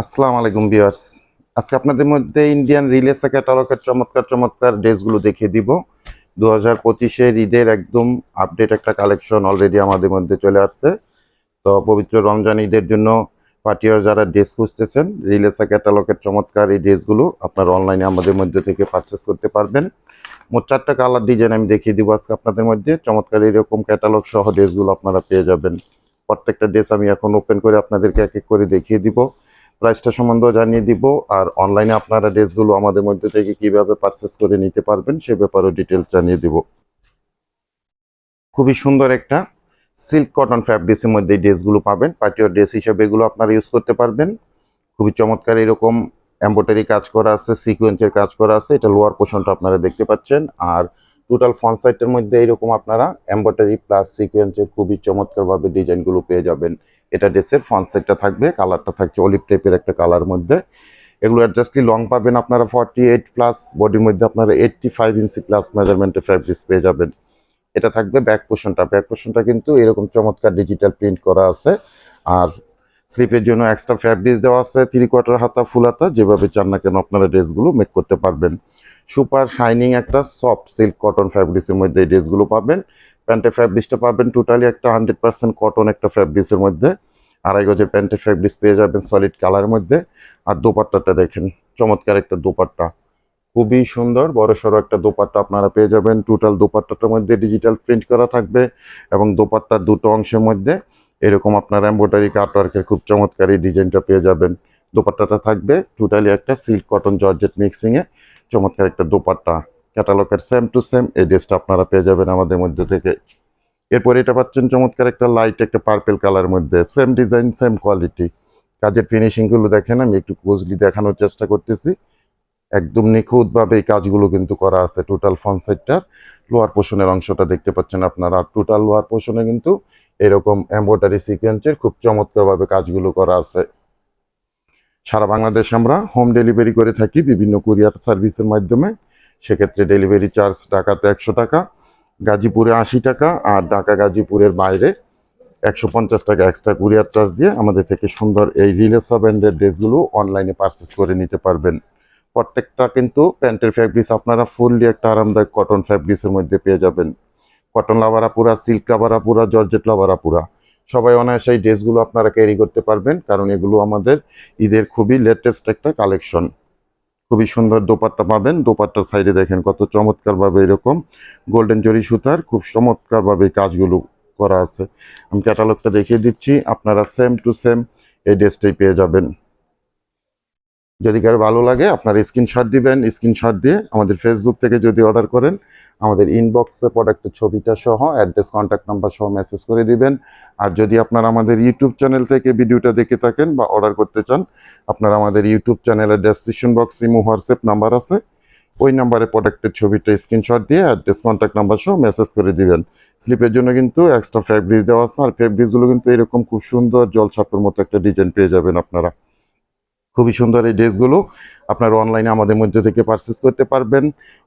আসসালামু আলাইকুম ভিউয়ার্স। আজকে আপনাদের মধ্যে ইন্ডিয়ান রিলেসা ক্যাটালগের চমৎকার চমৎকার ড্রেসগুলো দেখিয়ে দিব। দু হাজার পঁচিশের ঈদের একদম আপডেট একটা কালেকশন অলরেডি আমাদের মধ্যে চলে আসছে। তো পবিত্র রমজান ঈদের জন্য পার্টিয়ার যারা ড্রেস খুঁজতেছেন রিলেসা ক্যাটালগের চমৎকার এই ড্রেসগুলো আপনারা অনলাইনে আমাদের মধ্যে থেকে পারচেস করতে পারবেন। মোট চারটা কালার ডিজাইন আমি দেখিয়ে দিব আজকে আপনাদের মধ্যে। চমৎকার এরকম ক্যাটালগ সহ ড্রেসগুলো আপনারা পেয়ে যাবেন। প্রত্যেকটা ড্রেস আমি এখন ওপেন করে আপনাদেরকে এক এক করে দেখিয়ে দিব। প্রাইসটা সম্বন্ধেও জানিয়ে দিব। আর অনলাইনে আপনারা ড্রেসগুলো আমাদের মধ্যে থেকে কীভাবে পারচেস করে নিতে পারবেন সে ব্যাপারেও ডিটেলস জানিয়ে দিব। খুবই সুন্দর একটা সিল্ক কটন ফ্যাব্রিক্সের মধ্যে এই ড্রেসগুলো পাবেন। পার্টিওর ড্রেস হিসেবে এগুলো আপনারা ইউজ করতে পারবেন। খুবই চমৎকার এরকম এম্ব্রয়ডারি কাজ করা আছে সিকোয়েন্সের কাজ করা আছে। এটা লোয়ার পোর্শনটা আপনারা দেখতে পাচ্ছেন। আর টোটাল ফ্রন্ট সাইডের মধ্যে এরকম আপনারা এম্ব্রয়ডারি প্লাস সিকোয়েন্সের খুবই চমৎকারভাবে ডিজাইনগুলো পেয়ে যাবেন। এটা ড্রেসের ফ্রন্ট সাইডটা থাকবে কালারটা থাকছে অলিভ টাইপের একটা কালার মধ্যে। এগুলো অ্যাডজাস্টলি লং পাবেন আপনারা ফর্টি এইট প্লাস বডির মধ্যে আপনারা এইটটি ফাইভ ইঞ্চি প্লাস মেজারমেন্টের ফ্যাব্রিক্স পেয়ে যাবেন। এটা থাকবে ব্যাক পোর্শনটা ব্যাক পোর্শনটা কিন্তু এরকম চমৎকার ডিজিটাল প্রিন্ট করা আছে। আর স্লিপের জন্য এক্সট্রা ফ্যাব্রিক্স দেওয়া আছে থ্রি কোয়ার্টার হাতা ফুল হাতা, যেভাবে চান না কেন আপনারা ড্রেসগুলো মেক করতে পারবেন। সুপার শাইনিং একটা সফট সিল্ক কটন ফ্যাব্রিক্সের মধ্যে এই ড্রেসগুলো পাবেন। প্যান্টের ফ্যাব্রিক্সটা পাবেন টোটালি একটা হান্ড্রেড পার্সেন্ট কটন একটা ফ্যাব্রিক্সের মধ্যে। আড়াই গজের প্যান্টের ফ্যাব্রিক্স পেয়ে যাবেন সলিড কালারের মধ্যে। আর দোপাট্টাটা দেখেন, চমৎকার একটা দোপাট্টা। খুবই সুন্দর, বড় সড়ো একটা দোপাট্টা আপনারা পেয়ে যাবেন। টোটাল দোপাট্টাটার মধ্যে ডিজিটাল প্রিন্ট করা থাকবে এবং দোপাট্টার দুটো অংশের মধ্যে এরকম আপনার এম্ব্রয়ডারি কাটওয়ার্কের খুব চমৎকার ডিজাইনটা পেয়ে যাবেন। দোপাট্টাটা থাকবে টোটালি একটা সিল্ক কটন জর্জেট মিক্সিংয়ে। চমৎকার একটা দোপাট্টা, ক্যাটালগের সেম টু সেম এই ড্রেসটা আপনারা পেয়ে যাবেন আমাদের মধ্যে থেকে। এরপর এটা পাচ্ছেন চমৎকার একটা লাইট একটা পার্পেল কালার মধ্যে সেম ডিজাইন সেম কোয়ালিটি কাজের ফিনিশিংগুলো দেখেন, আমি একটু ক্লোজলি দেখানোর চেষ্টা করতেছি। একদম নিখুঁতভাবে এই কাজগুলো কিন্তু করা আছে টোটাল ফ্রন্ট সাইডটার লোয়ার পোর্শনের অংশটা দেখতে পাচ্ছেন আপনারা। টোটাল লোয়ার পোর্শনে কিন্তু এরকম এম্ব্রয়ডারি সিকোয়েন্সের খুব চমৎকারভাবে কাজগুলো করা আছে। সারা বাংলাদেশে আমরা হোম ডেলিভারি করে থাকি বিভিন্ন কুরিয়ার সার্ভিসের মাধ্যমে। সেক্ষেত্রে ডেলিভারি চার্জ ঢাকাতে একশো টাকা, গাজীপুরে আশি টাকা আর ঢাকা গাজীপুরের বাইরে একশো পঞ্চাশ টাকা এক্সট্রা কুরিয়ার চার্জ দিয়ে আমাদের থেকে সুন্দর এই রিলেসা ব্র্যান্ডের ড্রেসগুলো অনলাইনে পারচেস করে নিতে পারবেন। প্রত্যেকটা কিন্তু প্যান্টের ফ্যাব্রিক্স আপনারা ফুললি একটা আরামদায়ক কটন ফ্যাব্রিক্সের মধ্যে পেয়ে যাবেন। কটন লাভারা পুরা সিল্ক লাভারা পুরা জর্জেট লাভারা পুরা। সবাই অনায়াসে এই ড্রেসগুলো আপনারা ক্যারি করতে পারবেন, কারণ এগুলো আমাদের ঈদের খুবই লেটেস্ট একটা কালেকশন খুবই সুন্দর দোপাট্টা পাবেন দোপাট্টার সাইডে দেখেন কত চমৎকারভাবে এরকম গোল্ডেন জরি সুতার, খুব চমৎকারভাবে কাজগুলো করা আছে। আমি ক্যাটালগটা দেখিয়ে দিচ্ছি, আপনারা সেম টু সেম এই ড্রেসটাই পেয়ে যাবেন। যদি কারও ভালো লাগে, আপনারা স্ক্রিনশট দিবেন স্ক্রিনশট দিয়ে আমাদের ফেসবুক থেকে যদি অর্ডার করেন, আমাদের ইনবক্সে প্রোডাক্টের ছবিটা সহ অ্যাড্রেস কন্ট্যাক্ট নাম্বার সহ মেসেজ করে দিবেন। আর যদি আপনারা আমাদের ইউটিউব চ্যানেল থেকে ভিডিওটা দেখে থাকেন বা অর্ডার করতে চান, আপনারা আমাদের ইউটিউব চ্যানেলের description box Imo WhatsApp number আছে। ওই নাম্বারে প্রোডাক্টের ছবিটা স্ক্রিনশট দিয়ে অ্যাড্রেস কন্ট্যাক্ট নাম্বার সহ মেসেজ করে দিবেন। স্লিপের জন্য কিন্তু এক্সট্রা ফ্যাব্রিক দেওয়া আছে, আর ফ্যাব্রিকগুলো কিন্তু এরকম খুব সুন্দর জল ছাপের মতো একটা ডিজাইন পেয়ে যাবেন আপনারা। খুবই সুন্দর এই ড্রেসগুলো আপনারা অনলাইনে আমাদের মধ্যে থেকে পারচেস করতে পারবেন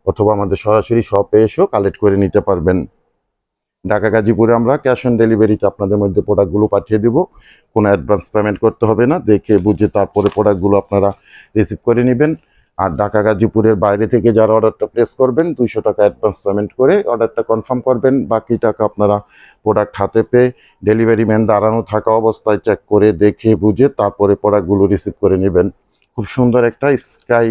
অথবা আমাদের সরাসরি শপে এসেও কালেক্ট করে নিতে পারবেন। ঢাকা, গাজীপুরে আমরা ক্যাশ অন ডেলিভারিতে আপনাদের মধ্যে প্রোডাক্টগুলো পাঠিয়ে দেব। কোনো অ্যাডভান্স পেমেন্ট করতে হবে না, দেখে বুঝে তারপরে প্রোডাক্টগুলো আপনারা রিসিভ করে নেবেন। আর ঢাকা গাজীপুরের বাইরে থেকে যারা অর্ডারটা প্লেস করবেন, দুইশো টাকা অ্যাডভান্স পেমেন্ট করে অর্ডারটা কনফার্ম করবেন। বাকি টাকা আপনারা প্রোডাক্ট হাতে পেয়ে ডেলিভারি ম্যান দাঁড়ানো থাকা অবস্থায় চেক করে দেখে বুঝে তারপরে প্রোডাক্টগুলো রিসিভ করে নেবেন। খুব সুন্দর একটা স্কাই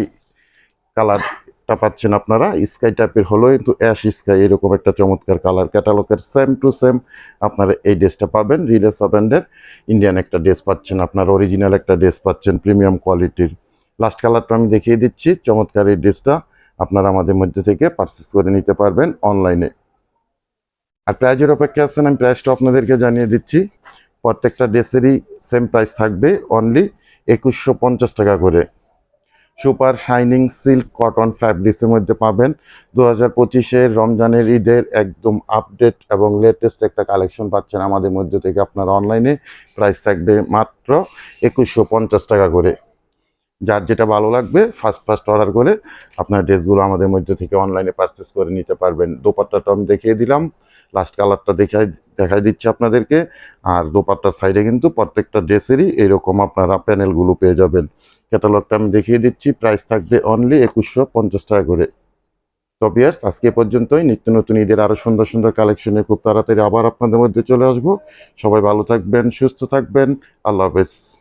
কালারটা পাচ্ছেন আপনারা। স্কাই টাইপের হলো কিন্তু অ্যাশ স্কাই এরকম একটা চমৎকার কালার ক্যাটালগের সেম টু সেম আপনারা এই ড্রেসটা পাবেন। রিলেসা ব্র্যান্ডের ইন্ডিয়ান একটা ড্রেস পাচ্ছেন আপনার। অরিজিনাল একটা ড্রেস পাচ্ছেন। প্রিমিয়াম কোয়ালিটির লাস্ট কালারটা আমি দেখিয়ে দিচ্ছি। চমৎকার এই ড্রেসটা আপনারা আমাদের মধ্যে থেকে পারচেস করে নিতে পারবেন অনলাইনে আর প্রাইজের অপেক্ষা আছেন আমি প্রাইসটা আপনাদেরকে জানিয়ে দিচ্ছি। প্রত্যেকটা ড্রেসেরই সেম প্রাইস থাকবে অনলি একুশশো পঞ্চাশ টাকা করে। সুপার শাইনিং সিল্ক কটন ফ্যাব্রিক্সের মধ্যে পাবেন। দু হাজার পঁচিশের রমজানের ঈদের একদম আপডেট এবং লেটেস্ট একটা কালেকশন পাচ্ছেন আমাদের মধ্যে থেকে আপনারা অনলাইনে প্রাইস থাকবে মাত্র একুশশো পঞ্চাশ টাকা করে। যার যেটা ভালো লাগবে ফার্স্ট ফার্স্ট অর্ডার করে আপনার ড্রেসগুলো আমাদের মধ্যে থেকে অনলাইনে পারচেস করে নিতে পারবেন। দোপাট্টাটা আমি দেখিয়ে দিলাম লাস্ট কালারটা দেখাই দেখাই দিচ্ছি আপনাদেরকে। আর দোপাট্টার সাইডে কিন্তু প্রত্যেকটা ড্রেসেরই এইরকম আপনারা প্যানেলগুলো পেয়ে যাবেন। ক্যাটালগটা আমি দেখিয়ে দিচ্ছি প্রাইস থাকবে অনলি একুশশো পঞ্চাশ টাকা করে। তো বিয়ার্স আজকে পর্যন্তই। নিত্য নতুন ঈদের আরও সুন্দর সুন্দর কালেকশনে খুব তাড়াতাড়ি আবার আপনাদের মধ্যে চলে আসব। সবাই ভালো থাকবেন, সুস্থ থাকবেন। আল্লাহ হাফেজ।